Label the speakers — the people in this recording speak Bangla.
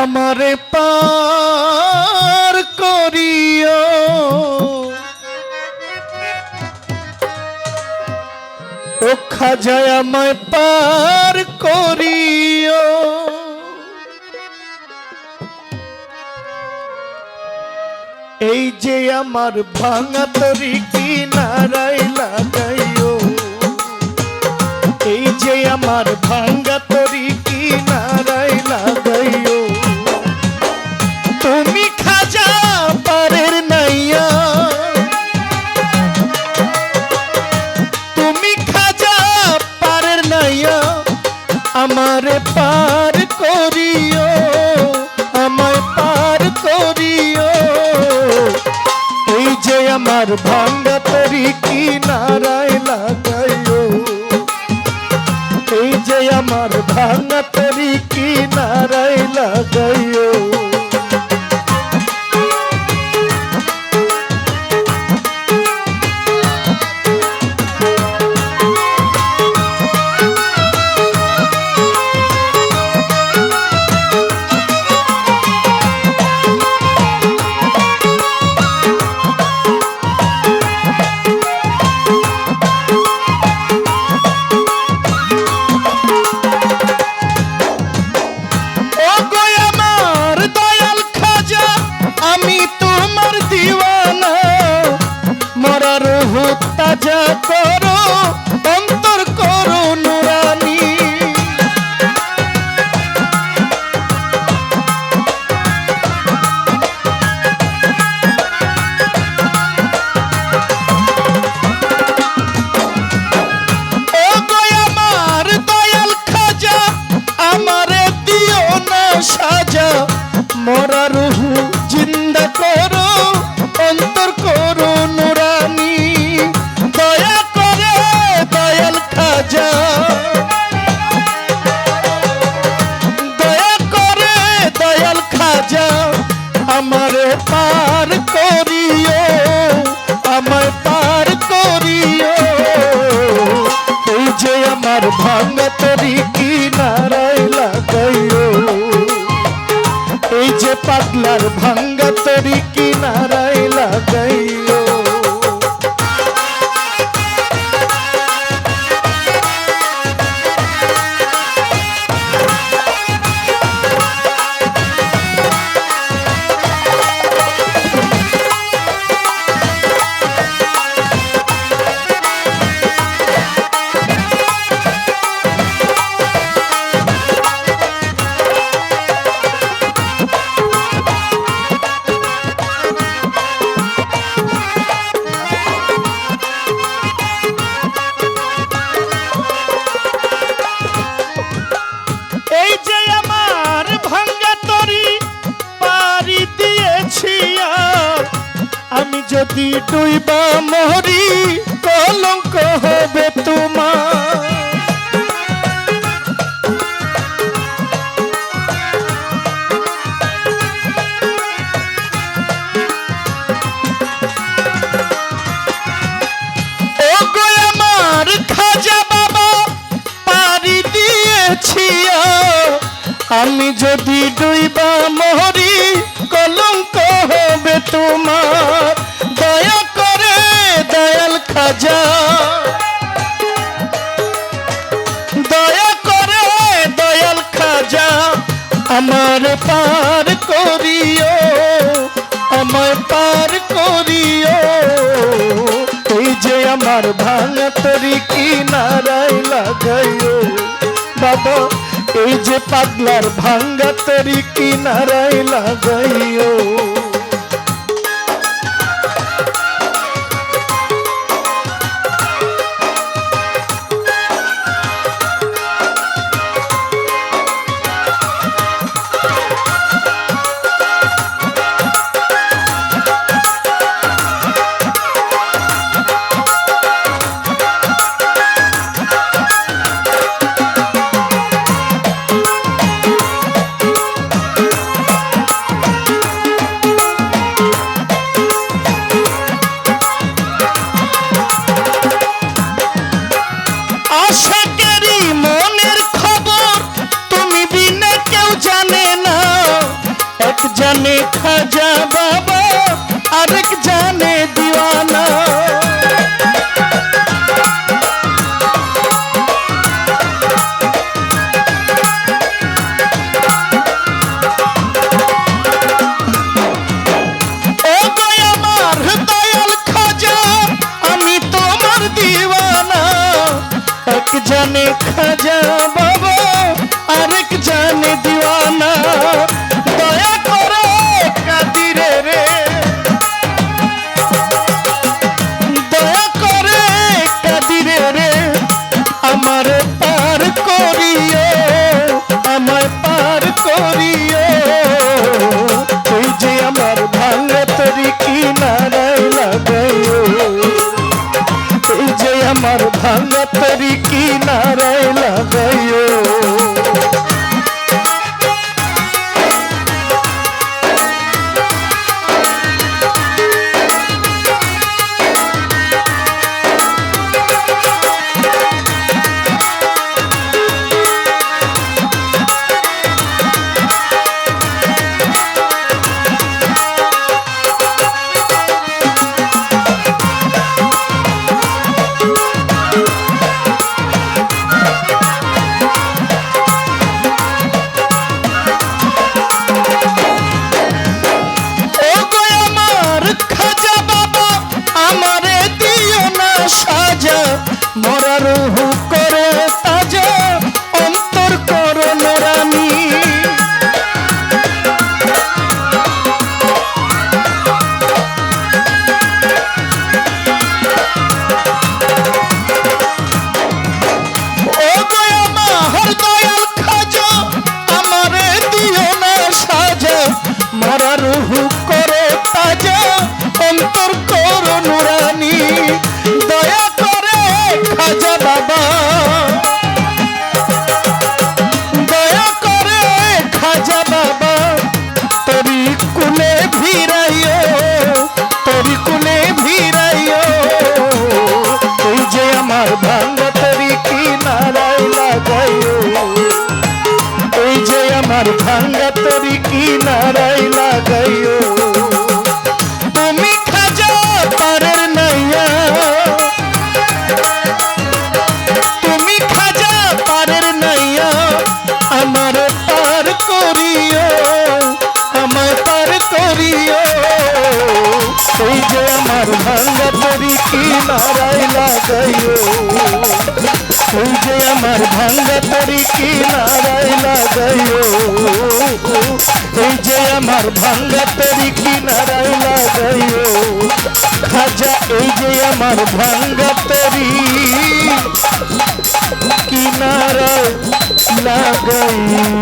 Speaker 1: আমারে পার করিও। ও খাজায় আমায় পার করিও। এই যে আমার ভাঙা তরি কিনারায় লাগাইও। এই যে আমার ভাঙ্গা আমারে পার করিও, আমায় পার করিও। এই যে আমার ভাঙ্গা তরি কিনারায় লাগাইও, এই যে আমার ভাঙ্গা তরি কিনারায় লাগাইও। ও পার করিও, আমায় পার করিও। এই যে আমার ভাঙা তরি কিনারায় লাগাইও, এই যে পাগলার ভাঙ্গা তরি যদি ডুইবা মরি কলঙ্ক হবে তোমার। আমি যদি ডুইবা মরি আমায় পার করিও। এই যে আমার ভাঙা তরি কিনারায় লাগাইও। বাবা, এই যে পাগলার ভাঙ্গা তরি কিনারায় লাগাইও। জানে খাজা। ভাঙা তরি কিনারায় লাগাইও। আমার ভাঙ্গা তরি কিনারাই লাগাইও। তুমি খাজা নাইয়া। তুমি খাজা নাইয়া। আমার পার করিও আমার সেই যে আমার ভাঙ্গা তরি কিনারাই লাগাইও। সেই যে আমার ভাঙ্গা তরি কিনারা আমার ভাঙ্গা তরি কিনারায় লাগাইও। খাজা এই যে আমার ভাঙ্গা তরি কিনারায় লাগাইও।